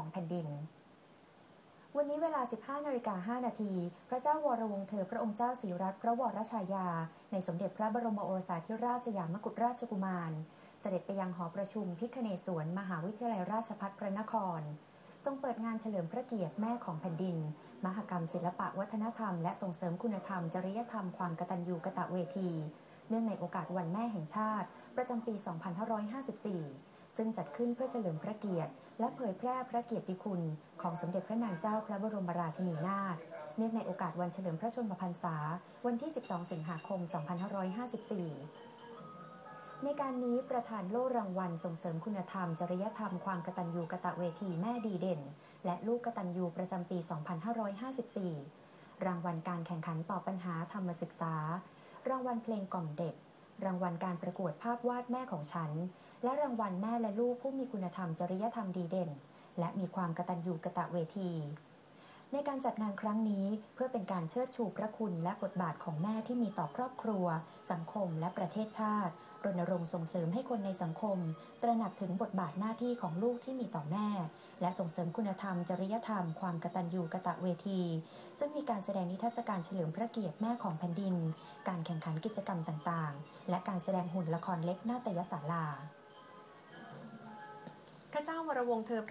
ของแผ่นดิน วันนี้เวลา 15นาฬิกา5นาที พระเจ้าวรวงศ์เธอพระองค์เจ้าศรีรัตน์พระวรชายา ในสมเด็จพระบรมโอรสาธิราชสยามกุฎราชกุมาร เสด็จไปยังหอประชุมพิคเนศวรมหาวิทยาลัยราชภัฏพระนคร ทรงเปิดงานเฉลิมพระเกียรติแม่ของแผ่นดิน มหกรรมศิลปะวัฒนธรรม และส่งเสริมคุณธรรม จริยธรรมความกตัญญูกะตะเวที เนื่องในโอกาสวันแม่แห่งชาติ ประจำปี 2554 ซึ่งจัดขึ้นเพื่อเฉลิมพระเกียรติ และเผยแพร่พระเกียรติคุณ ของสมเด็จพระนางเจ้าพระบรมราชินีนาถเนื่องในโอกาสวันเฉลิมพระชนมพรรษา วันที่ 12 สิงหาคม 2554 ในการนี้ประธานโล่รางวัลส่งเสริมคุณธรรม จริยธรรมความกตัญญูกะตะเวทีแม่ดีเด่น และลูกกตัญญูประจำปี 2554 รางวัลการแข่งขันตอบปัญหาธรรมศึกษา รางวัลเพลงกล่อมเด็ก รางวัลการประกวดภาพวาดแม่ของฉัน และรางวัลแม่และลูกผู้มีคุณธรรมจริยธรรมดีเด่น และมีความกตัญญูกะตะเวที ในการจัดงานครั้งนี้เพื่อเป็นการเชิดชูพระคุณและบทบาทของแม่ที่มีต่อครอบครัว สังคมและประเทศชาติ รณรงค์ส่งเสริมให้คนในสังคม ตระหนักถึงบทบาทหน้าที่ของลูกที่มีต่อแม่ และส่งเสริมคุณธรรม จริยธรรม ความกตัญญูกะตะเวที ซึ่งมีการแสดงนิทรรศการเฉลิมพระเกียรติแม่ของแผ่นดิน การแข่งขันกิจกรรมต่างๆ และการแสดงหุ่นละครเล็กนาฏยศาลา พระเจ้าวรวงเธอ